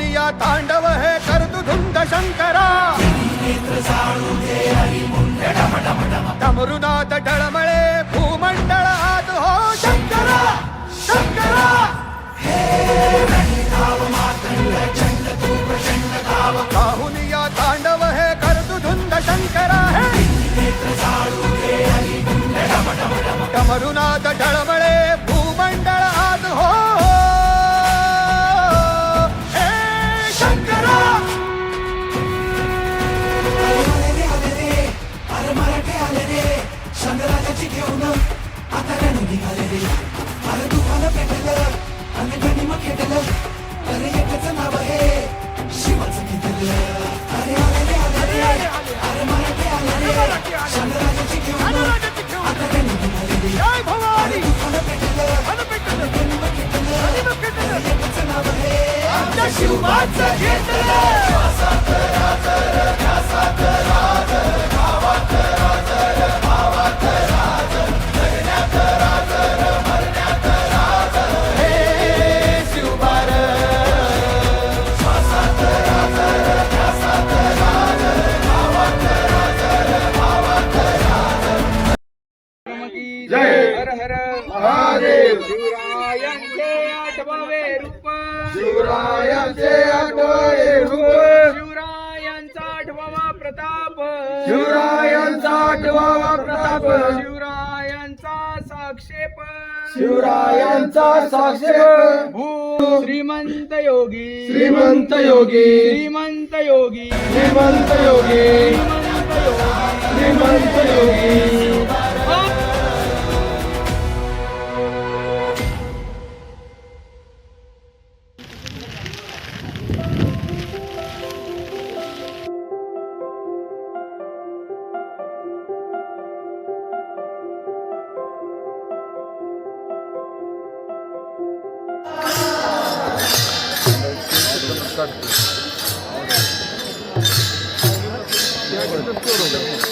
या तांडव हे करतु धुंद शंकरा. डमरुनाथ डळमळे भूमंडळ आत हो शंकरा शंकरा. काहुनी या तांडव हे करतु धुंद शंकरा. हे डमरुनाथ डळमळे शिवबाचं घेतलं. महादेव। शिवरायांचे आठवावे रूप। शिवरायांचे आठवले रूप। शिवरायांचा आठवावा प्रताप। शिवरायांचा आठवावा प्रताप। शिवरायांचा साक्षेप। शिवरायांचा साक्षेप। श्रीमंत योगी। श्रीमंत योगी। श्रीमंत योगी। श्रीमंत योगी। श्रीमंत योगी। श्रीमंत योगी Thank